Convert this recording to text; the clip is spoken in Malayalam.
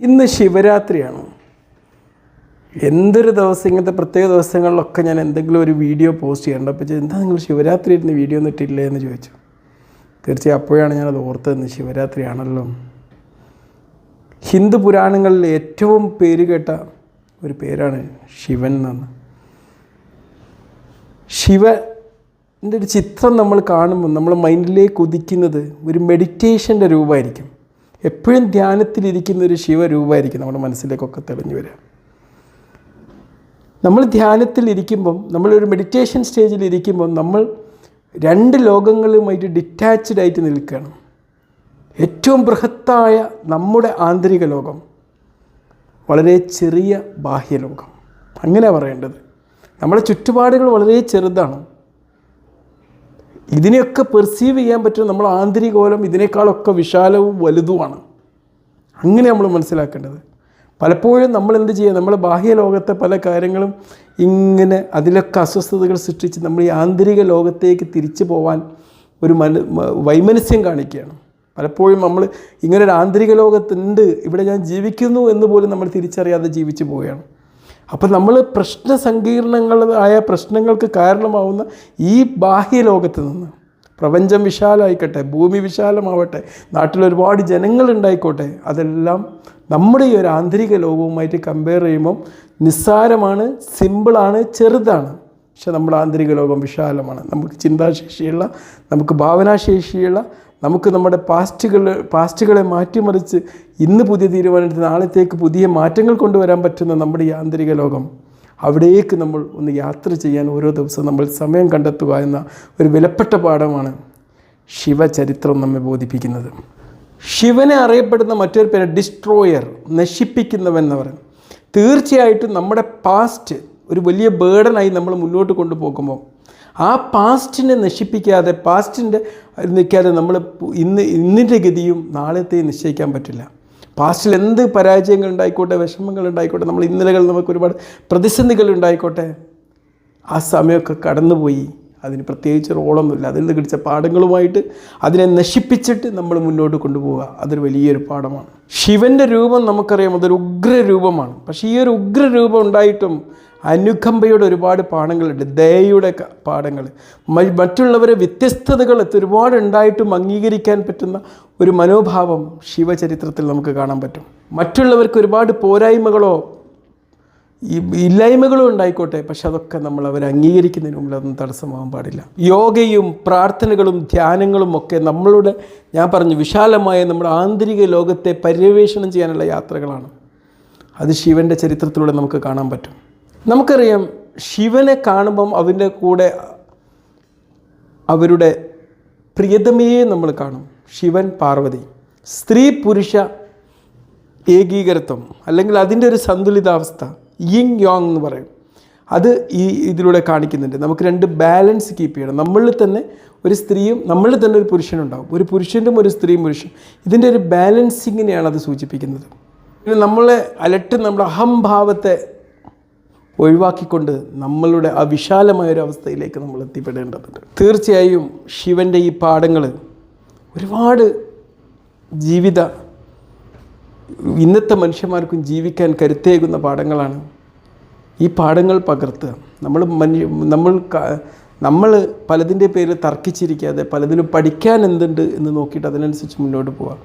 ഇന്ന് ശിവരാത്രിയാണ്. എന്തൊരു ദിവസം ഇങ്ങനത്തെ പ്രത്യേക ദിവസങ്ങളിലൊക്കെ ഞാൻ എന്തെങ്കിലും ഒരു വീഡിയോ പോസ്റ്റ് ചെയ്യേണ്ട. അപ്പോൾ എന്താ നിങ്ങൾ ശിവരാത്രി ഇരുന്ന് വീഡിയോ ഒന്നും ഇട്ടില്ലേ? എന്ന് ചോദിച്ചു. തീർച്ചയായും അപ്പോഴാണ് ഞാനത് ഓർത്തതെന്ന് ശിവരാത്രിയാണല്ലോ. ഹിന്ദു പുരാണങ്ങളിൽ ഏറ്റവും പേര് കേട്ട ഒരു പേരാണ് ശിവൻ എന്നാണ്. ശിവന്റെ ഒരു ചിത്രം നമ്മൾ കാണുമ്പോൾ നമ്മൾ മൈൻഡിലേക്ക് ഉദിക്കുന്നത് ഒരു മെഡിറ്റേഷന്റെ രൂപമായിരിക്കും. എപ്പോഴും ധ്യാനത്തിലിരിക്കുന്ന ഒരു ശിവരൂപമായിരിക്കും നമ്മുടെ മനസ്സിലേക്കൊക്കെ തെളിഞ്ഞു വരിക. നമ്മൾ ധ്യാനത്തിലിരിക്കുമ്പം നമ്മളൊരു മെഡിറ്റേഷൻ സ്റ്റേജിൽ ഇരിക്കുമ്പം നമ്മൾ രണ്ട് ലോകങ്ങളുമായിട്ട് ഡിറ്റാച്ച്ഡ് ആയിട്ട് നിൽക്കുകയാണ്. ഏറ്റവും ബൃഹത്തായ നമ്മുടെ ആന്തരിക ലോകം വളരെ ചെറിയ ബാഹ്യലോകം. അങ്ങനെ പറയേണ്ടത്. നമ്മുടെ ചുറ്റുപാടുകൾ വളരെ ചെറുതാണ്. ഇതിനെയൊക്കെ പെർസീവ് ചെയ്യാൻ പറ്റുന്ന നമ്മൾ ആന്തരികോലം ഇതിനേക്കാളൊക്കെ വിശാലവും വലുതുമാണ്. അങ്ങനെ നമ്മൾ മനസ്സിലാക്കേണ്ടത്. പലപ്പോഴും നമ്മൾ എന്ത് ചെയ്യുക നമ്മൾ ബാഹ്യ ലോകത്തെ പല കാര്യങ്ങളും ഇങ്ങനെ അതിലൊക്കെ അസ്വസ്ഥതകൾ സൃഷ്ടിച്ച് നമ്മൾ ഈ ആന്തരിക ലോകത്തേക്ക് തിരിച്ചു പോകാൻ ഒരു മന വൈമനസ്യം കാണിക്കുകയാണ്. പലപ്പോഴും നമ്മൾ ഇങ്ങനെ ഒരു ആന്തരിക ലോകത്തുണ്ട് ഇവിടെ ഞാൻ ജീവിക്കുന്നു എന്ന് പോലും നമ്മൾ തിരിച്ചറിയാതെ ജീവിച്ചു പോവുകയാണ്. അപ്പം നമ്മൾ പ്രശ്ന സങ്കീർണങ്ങളായ പ്രശ്നങ്ങൾക്ക് കാരണമാവുന്ന ഈ ബാഹ്യ ലോകത്ത് നിന്ന് പ്രപഞ്ചം വിശാലമായിക്കട്ടെ ഭൂമി വിശാലമാവട്ടെ നാട്ടിൽ ഒരുപാട് ജനങ്ങളുണ്ടായിക്കോട്ടെ അതെല്ലാം നമ്മുടെ ഈ ഒരു ആന്തരിക ലോകവുമായിട്ട് കമ്പയർ ചെയ്യുമ്പം നിസ്സാരമാണ് സിമ്പിളാണ് ചെറുതാണ്. പക്ഷെ നമ്മുടെ ആന്തരിക ലോകം വിശാലമാണ്. നമുക്ക് ചിന്താശേഷിയുള്ള നമുക്ക് ഭാവനാശേഷിയുള്ള നമുക്ക് നമ്മുടെ പാസ്റ്റുകൾ പാസ്റ്റുകളെ മാറ്റിമറിച്ച് ഇന്ന് പുതിയ തീരുമാനമെടുത്ത് നാളത്തേക്ക് പുതിയ മാറ്റങ്ങൾ കൊണ്ടുവരാൻ പറ്റുന്ന നമ്മുടെ ഈ ആന്തരിക ലോകം അവിടേക്ക് നമ്മൾ ഒന്ന് യാത്ര ചെയ്യാൻ ഓരോ ദിവസവും നമ്മൾ സമയം കണ്ടെത്തുക എന്ന ഒരു വിലപ്പെട്ട പാഠമാണ് ശിവചരിത്രം നമ്മെ ബോധിപ്പിക്കുന്നത്. ശിവനെ അറിയപ്പെടുന്ന മറ്റൊരു പേര് ഡിസ്ട്രോയർ നശിപ്പിക്കുന്നവൻ എന്ന് പറയും തീർച്ചയായിട്ടും നമ്മുടെ പാസ്റ്റ് ഒരു വലിയ ബേഡനായി നമ്മൾ മുന്നോട്ട് കൊണ്ടുപോകുമ്പോൾ ആ പാസ്റ്റിനെ നശിപ്പിക്കാതെ പാസ്റ്റിന്റെ നിൽക്കാതെ നമ്മൾ ഇന്ന് ഇന്നിന്റെ ഗതിയും നാളത്തെയും നിശ്ചയിക്കാൻ പറ്റില്ല. പാസ്റ്റിൽ എന്ത് പരാജയങ്ങൾ ഉണ്ടായിക്കോട്ടെ വിഷമങ്ങൾ ഉണ്ടായിക്കോട്ടെ നമ്മൾ ഇന്നലകൾ നമുക്ക് ഒരുപാട് പ്രതിസന്ധികൾ ഉണ്ടായിക്കോട്ടെ ആ സമയമൊക്കെ കടന്നുപോയി. അതിന് പ്രത്യേകിച്ച് റോളൊന്നുമില്ല. അതിൽ നിന്ന് കിടിച്ച പാഠങ്ങളുമായിട്ട് അതിനെ നശിപ്പിച്ചിട്ട് നമ്മൾ മുന്നോട്ട് കൊണ്ടുപോവുക. അതൊരു വലിയൊരു പാഠമാണ്. ശിവന്റെ രൂപം നമുക്കറിയാം. അതൊരു ഉഗ്രരൂപമാണ്. പക്ഷേ ഈ ഒരു ഉഗ്രരൂപം ഉണ്ടായിട്ടും അനുകമ്പയുടെ ഒരുപാട് പാഠങ്ങളുണ്ട്. ദയയുടെ പാഠങ്ങൾ. മറ്റുള്ളവരെ വ്യത്യസ്തതകൾ ഒരുപാട് ഉണ്ടായിട്ടും അംഗീകരിക്കാൻ പറ്റുന്ന ഒരു മനോഭാവം ശിവചരിത്രത്തിൽ നമുക്ക് കാണാൻ പറ്റും. മറ്റുള്ളവർക്ക് ഒരുപാട് പോരായ്മകളോ ഈ ഇല്ലായ്മകളും ഉണ്ടായിക്കോട്ടെ പക്ഷെ അതൊക്കെ നമ്മൾ അവരെ അംഗീകരിക്കുന്നതിന് മുമ്പിൽ അതൊന്നും തടസ്സമാകാൻ പാടില്ല. യോഗയും പ്രാർത്ഥനകളും ധ്യാനങ്ങളും ഒക്കെ നമ്മളുടെ ഞാൻ പറഞ്ഞു വിശാലമായ നമ്മുടെ ആന്തരിക ലോകത്തെ പര്യവേഷണം ചെയ്യാനുള്ള യാത്രകളാണ്. അത് ശിവന്റെ ചരിത്രത്തിലൂടെ നമുക്ക് കാണാൻ പറ്റും. നമുക്കറിയാം ശിവനെ കാണുമ്പം അവന്റെ കൂടെ അവരുടെ പ്രിയതമയെ നമ്മൾ കാണും. ശിവൻ പാർവതി. സ്ത്രീ പുരുഷ ഏകീകരത്വം അല്ലെങ്കിൽ അതിന്റെ ഒരു സന്തുലിതാവസ്ഥ. യിങ് യോങ് എന്ന് പറയും. അത് ഈ ഇതിലൂടെ കാണിക്കുന്നുണ്ട്. നമുക്ക് രണ്ട് ബാലൻസ് കീപ്പ് ചെയ്യണം. നമ്മളിൽ തന്നെ ഒരു സ്ത്രീയും നമ്മളിൽ തന്നെ ഒരു പുരുഷനുണ്ടാവും ഒരു പുരുഷനും ഒരു സ്ത്രീയും പുരുഷൻ ഇതിന്റെ ഒരു ബാലൻസിങ്ങിനെയാണ് അത് സൂചിപ്പിക്കുന്നത്. പിന്നെ നമ്മളെ അലട്ട് നമ്മുടെ അഹംഭാവത്തെ ഒഴിവാക്കിക്കൊണ്ട് നമ്മളുടെ ആ വിശാലമായ ഒരു അവസ്ഥയിലേക്ക് നമ്മൾ എത്തിപ്പെടേണ്ടതുണ്ട് തീർച്ചയായും ശിവന്റെ ഈ പാഠങ്ങൾ ഒരുപാട് ജീവിത ഇന്നത്തെ മനുഷ്യന്മാർക്കും ജീവിക്കാൻ കരുത്തേകുന്ന പാഠങ്ങളാണ്. ഈ പാഠങ്ങൾ പകർത്തുക നമ്മൾ മനുഷ്യ നമ്മൾ നമ്മൾ പലതിന്റെ പേരിൽ തർക്കിച്ചിരിക്കാതെ പലതിലും പഠിക്കാൻ എന്തുണ്ട് എന്ന് നോക്കിയിട്ട് അതിനനുസരിച്ച് മുന്നോട്ട് പോവുക